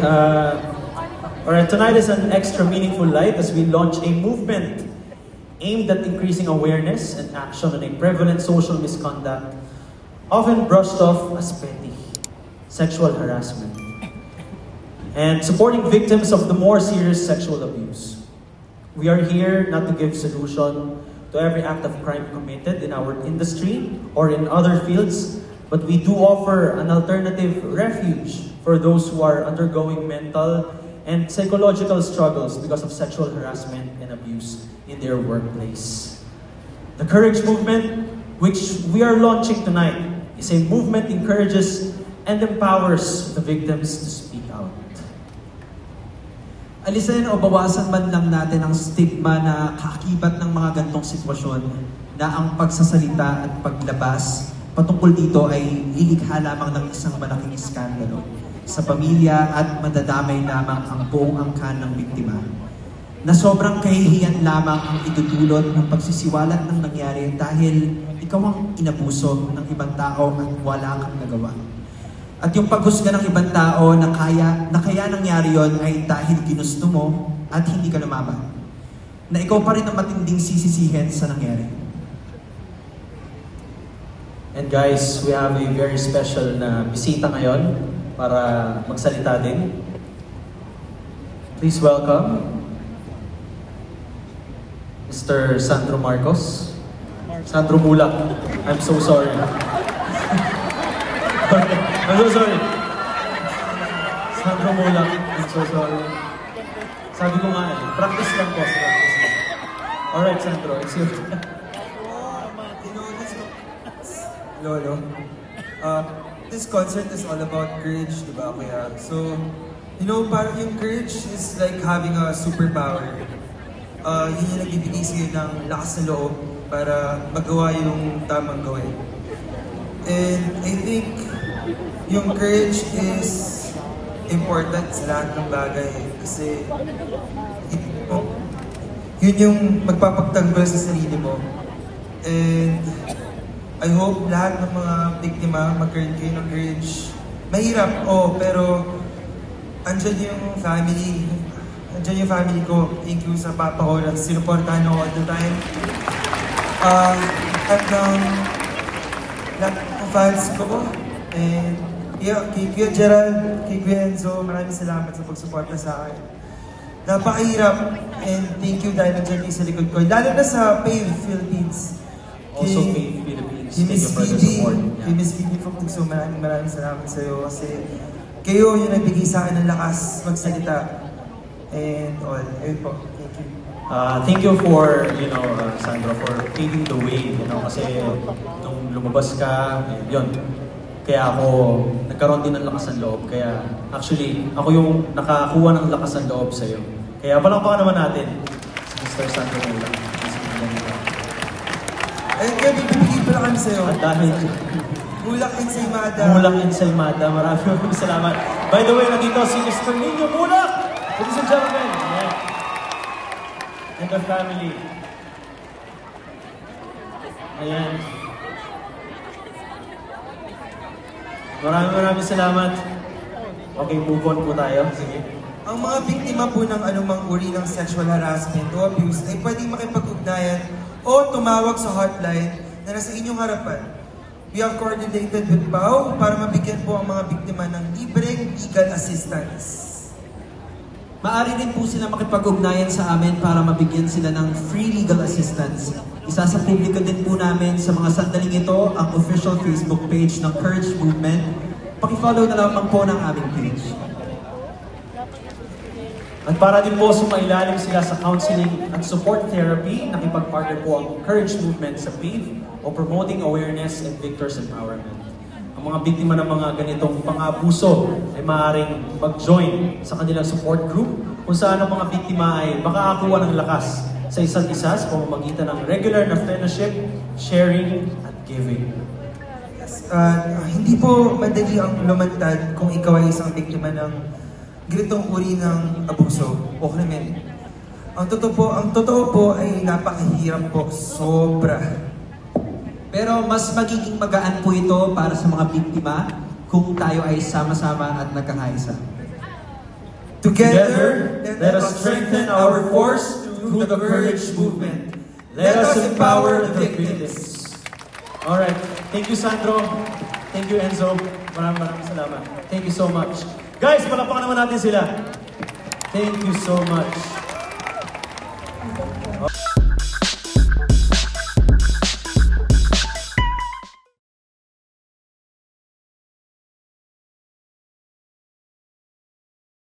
Uh, alright, tonight is an extra meaningful night as we launch a movement aimed at increasing awareness and action on a prevalent social misconduct, often brushed off as petty, sexual harassment, and supporting victims of the more serious sexual abuse. We are here not to give solution to every act of crime committed in our industry or in other fields, but we do offer an alternative refuge for those who are undergoing mental and psychological struggles because of sexual harassment and abuse in their workplace. The Courage Movement, which we are launching tonight, is a movement encourages and empowers the victims to speak out. Alisin o bawasan man lang natin ang stigma na kaakibat ng mga gantong sitwasyon na ang pagsasalita at paglabas patungkol dito ay lilikha lamang ng isang malaking iskandalo sa pamilya at madadamay lamang ang buong angkan ng biktima na sobrang kahihiyan lamang ang idudulot ng pagsisiwalat ng nangyari dahil ikaw ang inabuso ng ibang tao at wala kang nagawa. At yung paghusga ng ibang tao na kaya, na kaya nangyari yon ay dahil ginusto mo at hindi ka lumaban. Na ikaw pa rin ang matinding sisisihin sa nangyari. And guys, we have a very special na bisita ngayon para magsalita din. Please welcome Mr. Sandro Marcos. Sandro Mulak. I'm so sorry. I'm so sorry. Sandro Mulak. I'm so sorry. Sabi ko nga eh, practice lang po. Practice lang. Alright, Sandro, it's your this, Lolo, uh, this concert is all about courage, di ba? Kaya, so, you know, parang yung courage is like having a superpower. Uh, yun yung nagbibigay sa'yo ng lakas na loob para magawa yung tamang gawin. And I think yung courage is important sa lahat ng bagay. Kasi yun, yun yung magpapagtanggol sa sarili mo. And I hope lahat ng mga biktima magkaroon kayo ng courage. Mahirap, oh, pero andyan yung family. Andyan yung family ko. Thank you sa papa ko na sinuportahan ako all the time. Uh, at um, lahat ng fans ko. And yeah, kay Kuya Gerald, kay Kuya Enzo, maraming salamat sa pagsuporta sa akin. Napakahirap and thank you dahil nandiyan kayo sa likod ko. Lalo na sa PAVE Philippines. Also Kay- Faith Philippines. Thank you for the support. kay Miss from Tugso, maraming maraming salamat sa iyo kasi kayo yung nagbigay sa akin ng lakas magsalita. And all. Ayun po. Thank you. Uh, thank you for, you know, uh, Sandra, for paving the way, you know, kasi nung lumabas ka, eh, yun, kaya ako nagkaroon din ng lakas ng loob. Kaya actually, ako yung nakakuha ng lakas ng loob sa'yo. Kaya palakpakan naman natin Mr. Sandro Mula. Ayun kaya pala kami sa iyo. At dahil Bulak and Saymada. Mulak Ensaymada, maraming maraming salamat. By the way, nandito si Mr. Nino Mulak! Ladies and gentlemen, yeah. and the family. Ayan. Maraming maraming salamat. Okay, move on po tayo. Sige. Ang mga biktima po ng anumang uri ng sexual harassment o abuse ay pwedeng makipag-ugnayan o tumawag sa hotline na nasa inyong harapan. We have coordinated with PAO para mabigyan po ang mga biktima ng libreng legal assistance. Maari din po sila makipag-ugnayan sa amin para mabigyan sila ng free legal assistance. Isa sa publiko din po namin sa mga sandaling ito ang official Facebook page ng Courage Movement. Pakifollow na lamang po ng aming page. At para din po sumailalim sila sa counseling at support therapy, nakipag-partner po ang Courage Movement sa PAVE o Promoting Awareness and Victors Empowerment. Ang mga biktima ng mga ganitong pang-abuso ay maaaring mag-join sa kanilang support group kung saan ang mga biktima ay makakakuha ng lakas sa isa't isa sa pamamagitan ng regular na fellowship, sharing, at giving. Uh, hindi po madali ang lumantad kung ikaw ay isang biktima ng ganitong uri ng abuso o krimen. Ang totoo po, ang totoo po ay napakahirap po, sobra. Pero mas magiging magaan po ito para sa mga biktima kung tayo ay sama-sama at nagkakaisa. Together, let us strengthen our force through the courage movement. Let us empower the victims. Alright, thank you Sandro. Thank you Enzo. Maraming maraming salamat. Thank you so much. Guys, palakpakan naman natin sila. Thank you so much.